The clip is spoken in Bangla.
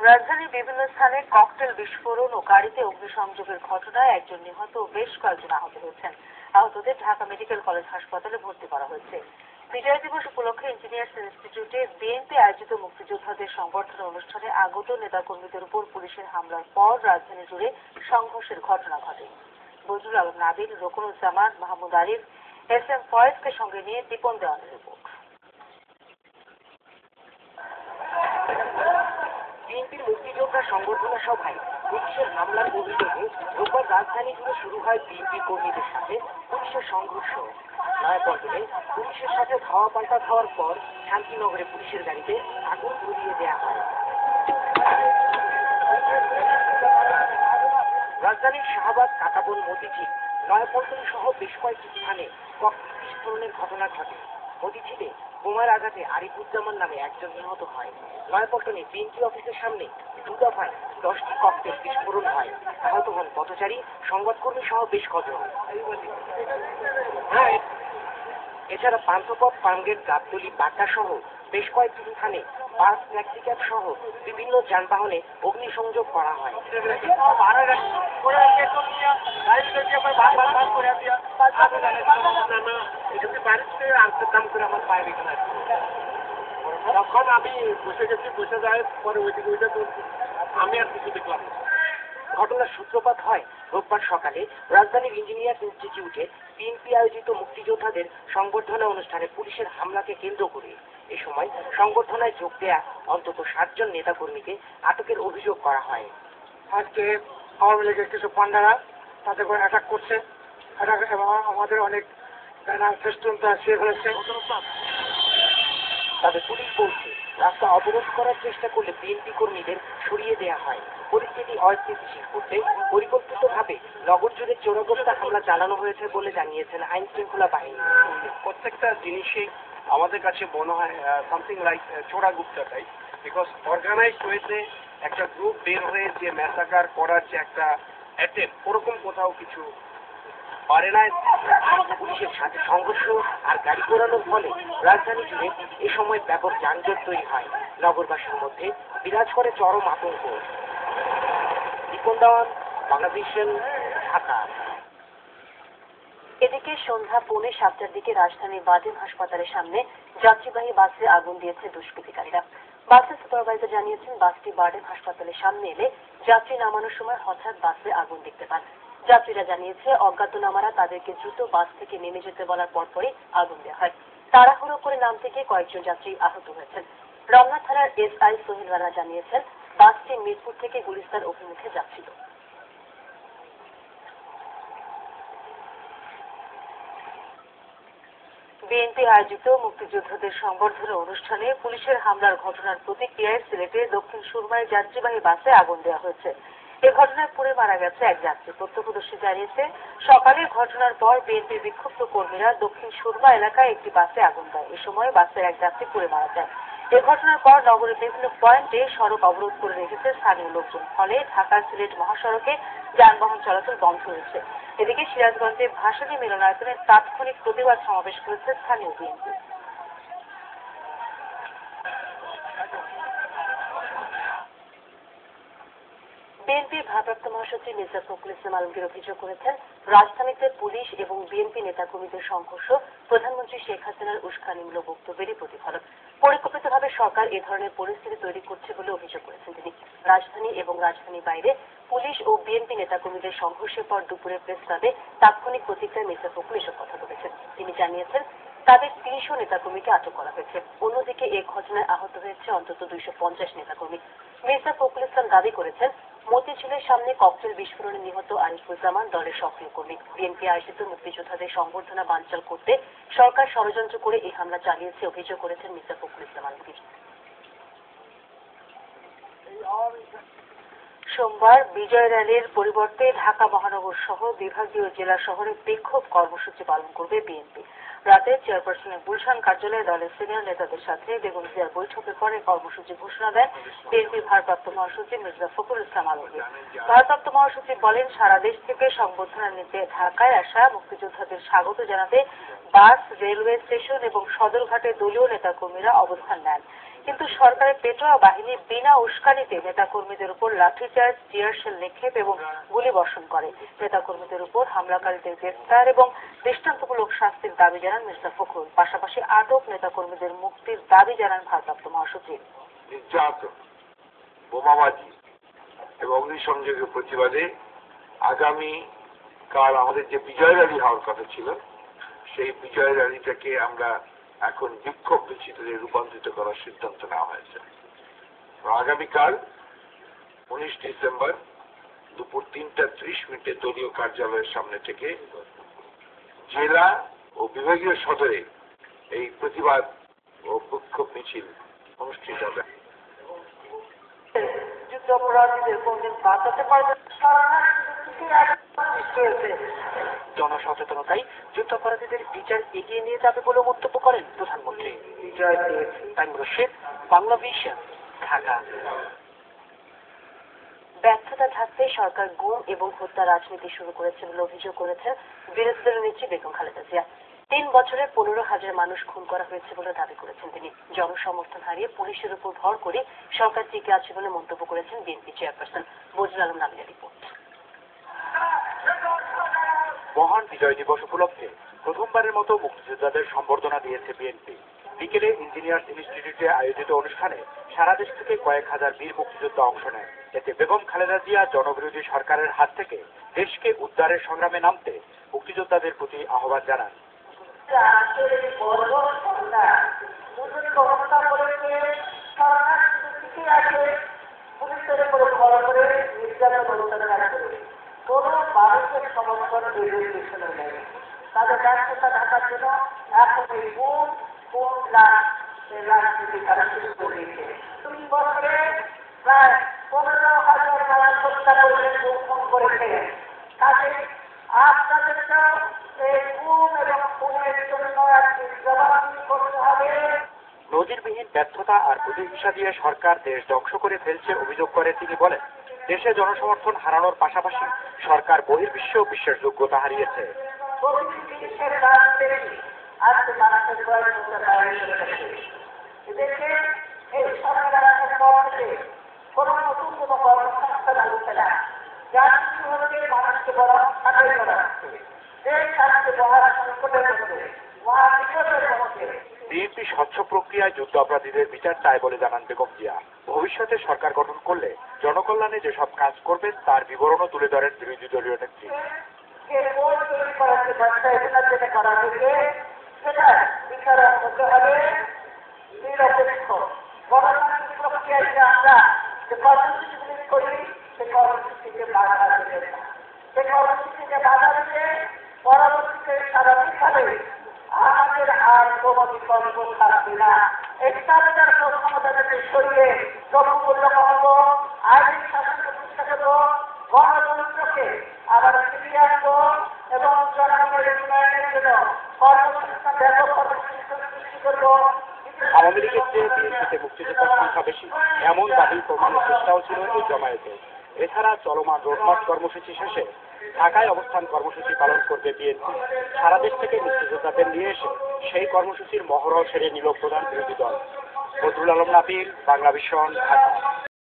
রাজধানীর বিভিন্ন স্থানে ককটেল বিস্ফোরণ ও গাড়িতে অগ্নিসংযোগের ঘটনায় একজন নিহত ও বেশ কয়েকজন আহত হয়েছেন। আহতদের ঢাকা মেডিকেল কলেজ হাসপাতালে ভর্তি করা হয়েছে। বিজয় দিবস উপলক্ষে ইঞ্জিনিয়ার্স ইনস্টিটিউটে বিএনপি আয়োজিত মুক্তিযোদ্ধাদের সংবর্ধনা অনুষ্ঠানে আগত নেতাকর্মীদের উপর পুলিশের হামলার পর রাজধানী জুড়ে সংঘর্ষের ঘটনা ঘটে। বজরুল আলম নাবিল, রকুনুজ্জামান, মাহমুদ আরিফ, এস এম ফয়েজকে সঙ্গে নিয়ে দীপন দেওয়ানের রিপোর্ট। বিএনপির মুক্তিযোদ্ধা সংবর্ধনা সভায় পুলিশের হামলার অভিযোগে রোববার রাজধানী জুড়ে শুরু হয় বিএনপি কর্মীদের সাথে পুলিশের সংঘর্ষ। নয়াপল্টনে পুলিশের সাথে ধাওয়া পাল্টা খাওয়ার পর শান্তিনগরে পুলিশের গাড়িতে আগুন ধরিয়ে দেওয়া হয়। রাজধানীর শাহবাগ কাটাবন মতিঝিল, নয়াপল্টন সহ বেশ কয়েকটি স্থানে ককটেল বিস্ফোরণের ঘটনা ঘটে। মতিঝিলে বোমার আঘাতে আরিফুজ্জামান নামে একজন নিহত হয়। নয়াপল্টনে বিএনপি অফিসের সামনে দু দফায় দশটি ককটেল বিস্ফোরণ হয়। আহত হন পথচারী, সংবাদকর্মী সহ বেশ কজন। হ্যাঁ এছাড়া পান্থপথ পামগেট গাবতলি বাড্ডা সহ বেশ কয়েকটি স্থানে বাস ট্যাক্সিক্যাব সহ বিভিন্ন যানবাহনে অগ্নিসংযোগ করা হয়। তখন আমি বসে গেছি, বসে যায়, পরে ওইদিকে ওইটা আমি আর কিছু দেখলাম ঘটনার সূত্রপাত হয় রোববার সকালে রাজধানীর ইঞ্জিনিয়ার্স ইনস্টিটিউটে বিএনপি আয়োজিত মুক্তিযোদ্ধাদের সংবর্ধনা অনুষ্ঠানে পুলিশের হামলাকে কেন্দ্র করে। এ সময় সংবর্ধনায় যোগ দেয়া অন্তত সাতজন নেতাকর্মীকে আটকের অভিযোগ করা হয়। আজকে আওয়ামী লীগের কিছু পান্ডারা তাদের করে অ্যাটাক করছে। অ্যাটাক আমাদের অনেক ব্যানার ফেস্টুন তো আসিয়ে ফেলেছে তবে পুলিশ বলছে, রাস্তা অবরোধ করার চেষ্টা করলে বিএনপি কর্মীদের সরিয়ে দেওয়া হয়। পরিস্থিতি অস্থিতিশীল করতে পরিকল্পিতভাবে নগর জুড়ে চোরাগোপ্তা হামলা চালানো হয়েছে বলে জানিয়েছেন আইন শৃঙ্খলা বাহিনী। প্রত্যেকটা জিনিসই আমাদের কাছে মনে হয় সামথিং লাইক চোরা গুপ্তাটাই বিকজ অর্গানাইজ হয়েছে, একটা গ্রুপ বের হয়ে যে ম্যাসাকার করার যে একটা অ্যাটেম্প ওরকম কোথাও কিছু পুলিশের সাথে সংঘর্ষ আর গাড়ি ঘোরানোর ফলে রাজধানী জুড়ে এ সময় ব্যাপক যানজট তৈরি হয়। নগরবাসীর মধ্যে বিরাজ করে চরম আতঙ্ক। দেওয়ান বাংলাদেশের ঢাকা। এদিকে সন্ধ্যা পৌনে সাতটার দিকে রাজধানীর বাদিম হাসপাতালের সামনে যাত্রীবাহী বাসে আগুন দিয়েছে দুষ্কৃতিকারীরা। বাসের সুপারভাইজার জানিয়েছেন, বাসটি বার্ডেন হাসপাতালের সামনে এলে যাত্রী নামানোর সময় হঠাৎ বাসে আগুন দেখতে পান। যাত্রীরা জানিয়েছে অজ্ঞাতনামারা তাদেরকে দ্রুত বাস থেকে নেমে যেতে বলার পরপরই আগুন দেওয়া হয় তাড়াহুড়ো করে নাম থেকে কয়েকজন যাত্রী আহত হয়েছেন। রমনা থানার এসআই সোহেল রানা জানিয়েছেন, বাসটি মিরপুর থেকে গুলিস্তান অভিমুখে যাচ্ছিল। বিএনপি আয়োজিত মুক্তিযোদ্ধাদের সংবর্ধনা অনুষ্ঠানে পুলিশের হামলার ঘটনার প্রতিক্রিয়ায় সিলেটে দক্ষিণ সুরমায় যাত্রীবাহী বাসে আগুন দেওয়া হয়েছে। এ ঘটনায় পুড়ে মারা গেছে এক যাত্রী। প্রত্যক্ষদর্শী জানিয়েছে, সকালে ঘটনার পর বিএনপির বিক্ষুব্ধ কর্মীরা দক্ষিণ সুরমা এলাকায় একটি বাসে আগুন দেয়। এ সময় বাসের এক যাত্রী পুড়ে মারা যায়। এ ঘটনার পর নগরের বিভিন্ন পয়েন্টে সড়ক অবরোধ করে রেখেছে স্থানীয় লোকজন। ফলে ঢাকা সিলেট মহাসড়কে যানবাহন চলাচল বন্ধ হয়েছে এদিকে সিরাজগঞ্জে ভাসানী মিলনায়তনে তাৎক্ষণিক প্রতিবাদ সমাবেশ করেছে স্থানীয় বিএনপি। বিএনপির ভারপ্রাপ্ত মহাসচিব মির্জা ফখরুল ইসলাম আলমগীর অভিযোগ করেছেন, রাজধানীতে পুলিশ এবং বিএনপি নেতাকর্মীদের সংঘর্ষ প্রধানমন্ত্রী শেখ হাসিনার উস্কানিমূলক বক্তব্যেরই প্রতিফলন পরিকল্পিতভাবে সরকার এ ধরনের পরিস্থিতি তৈরি করছে বলে অভিযোগ করেছেন তিনি। রাজধানী এবং রাজধানীর বাইরে পুলিশ ও বিএনপি নেতাকর্মীদের সংঘর্ষের পর দুপুরে প্রেস ক্লাবে তাৎক্ষণিক প্রতিক্রিয়ায় মির্জা ফখরুল এসব কথা বলেছেন। তিনি জানিয়েছেন, তাদের তিনশো নেতাকর্মীকে আটক করা হয়েছে। অন্যদিকে এ ঘটনায় আহত হয়েছে অন্তত দুইশো পঞ্চাশ নেতাকর্মী। মির্জা ফখরুল ইসলাম দাবি করেছেন মতিঝিলের সামনে ককটেল বিস্ফোরণে নিহত আরিফুজ্জামান দলের সক্রিয় কর্মী। বিএনপি আয়োজিত মুক্তিযোদ্ধাদের সংবর্ধনা বানচাল করতে সরকার ষড়যন্ত্র করে এই হামলা চালিয়েছে, অভিযোগ করেছেন মির্জা ফখরুল ইসলাম সোমবার বিজয় র্যালির পরিবর্তে ঢাকা মহানগর সহ বিভাগীয় জেলা শহরে বিক্ষোভ কর্মসূচি পালন করবে বিএনপি। রাতে চেয়ারপারসনের গুলশান কার্যালয়ে দলের সিনিয়র নেতাদের সাথে বেগম জিয়ার বৈঠকের পরে কর্মসূচি ঘোষণা দেন বিএনপির ভারপ্রাপ্ত মহাসচিব মির্জা ফখরুল ইসলাম আলমগীর। ভারপ্রাপ্ত মহাসচিব বলেন, সারা দেশ থেকে সংবর্ধনা নিতে ঢাকায় আসা মুক্তিযোদ্ধাদের স্বাগত জানাতে বাস, রেলওয়ে স্টেশন এবং সদরঘাটে দলীয় নেতাকর্মীরা অবস্থান নেন। কিন্তু সরকারের পেটোয়া বাহিনী বিনা উস্কানিতে নেতাকর্মীদের উপর লাঠিচার্জ, টিয়ারশেল নিক্ষেপ এবং গুলি বর্ষণ করে। নেতাকর্মীদের উপর হামলাকারীদের গ্রেফতার এবং দৃষ্টান্তমূলক শাস্তির দাবি জানান মির্জা ফখরুল। পাশাপাশি আটক নেতাকর্মীদের মুক্তির দাবি জানান ভারপ্রাপ্ত মহাসচিব। বোমাবাজি এবং অগ্নিসংযোগের প্রতিবাদে আগামী কাল আমাদের যে বিজয় র্যালি হওয়ার কথা ছিল, সেই বিজয় র্যালিটাকে আমরা এখন বিক্ষোভ মিছিলে রূপান্তরিত করার সিদ্ধান্ত নেওয়া হয়েছে। আগামীকাল উনিশ ডিসেম্বর দুপুর তিনটা ত্রিশ মিনিটে দলীয় কার্যালয়ের সামনে থেকে জেলা ও বিভাগীয় সদরে এই প্রতিবাদ ও বিক্ষোভ মিছিল অনুষ্ঠিত হবে। যুদ্ধাপরাধীদের কোনদিন বাঁচাতে পারবে জনসচেতনতাই যুদ্ধাপরাধীদের বিচার এগিয়ে নিয়ে যাবে বলে মন্তব্য করেন প্রধানমন্ত্রী। তাইমুর রশিদ বাংলা ভিশন ঢাকা। ব্যর্থতা ঢাকতে সরকার গুম এবং হত্যা রাজনীতি শুরু করেছে বলে অভিযোগ করেছেন বিরোধী দলের নেত্রী বেগম খালেদা জিয়া। তিন বছরে পনেরো হাজার মানুষ খুন করা হয়েছে বলে দাবি করেছেন তিনি। জনসমর্থন হারিয়ে পুলিশের উপর ভর করে সরকার টিকে আছে বলে মন্তব্য করেছেন বিএনপি চেয়ারপারসন বজরুল আলম নামিনের রিপোর্ট। মহান বিজয় দিবস উপলক্ষে প্রথমবারের মতো মুক্তিযোদ্ধাদের সম্বর্ধনা দিয়েছে বিএনপি। বিকেলে ইঞ্জিনিয়ার্স ইনস্টিটিউটে আয়োজিত অনুষ্ঠানে সারা দেশ থেকে কয়েক হাজার বীর মুক্তিযোদ্ধা অংশ নেয়। এতে বেগম খালেদা জিয়া জনবিরোধী সরকারের হাত থেকে দেশকে উদ্ধারের সংগ্রামে নামতে মুক্তিযোদ্ধাদের প্রতি আহ্বান জানান। কোন মানুষের সমর্থন রেডিও স্টেশনে নেই করতে হবে? নজিরবিহীন ব্যর্থতা আর প্রতিহিংসা দিয়ে সরকার দেশ ধ্বংস করে ফেলছে অভিযোগ করে, তিনি বলেন, দেশে জনসমর্থন হারানোর পাশাপাশি সরকার বহির্বিশ্বেও বিশ্বাসযোগ্যতা হারিয়েছে। বিএনপি স্বচ্ছ প্রক্রিয়ায় যুদ্ধ অপরাধীদের বিচার চায় বলে জানান বেগম জিয়া। ভবিষ্যতে সরকার গঠন করলে জনকল্যাণে যেসব কাজ করবেন, তার বিবরণও তুলে ধরেন বিরোধী দলীয় নেত্রী। যে কোন তৈরি করা হচ্ছে বাচ্চা এগুলো যেটা করা হয়েছে সেটা বিচার হতে হবে নিরপেক্ষ। গণতান্ত্রিক প্রক্রিয়ায় যে আমরা যে কর্মসূচিগুলি করি, সে কর্মসূচিকে বাধা দেবে না। সে কর্মসূচিকে বাধা দিলে পরবর্তীতে স্বাভাবিকভাবে আমাদের আর কোনো বিকল্প থাকবে না। এক্সামিনার ক্ষমতা থেকে সরিয়ে দ্রব্যমূল্য কমাবো আইনি শাসন প্রতিষ্ঠা গণতন্ত্রকে আবার ফিরিয়ে আনব এবং জনগণের উন্নয়নের জন্য কর্মসংস্থান ব্যাপক সৃষ্টি করব আওয়ামী লীগের চেয়ে বিএনপিতে মুক্তিযোদ্ধার সংখ্যা বেশি, এমন দাবি প্রমাণের চেষ্টাও ছিল এই জমায়েতে। এছাড়া চলমান রোডমার্চ কর্মসূচি শেষে ঢাকায় অবস্থান কর্মসূচি পালন করবে বিএনপি। সারা দেশ থেকে মুক্তিযোদ্ধাদের নিয়ে এসে সেই কর্মসূচির মহরহ সেরে নিল প্রধান বিরোধী দল। বদরুল আলম নাবিল বাংলা ভীষণ, ঢাকা।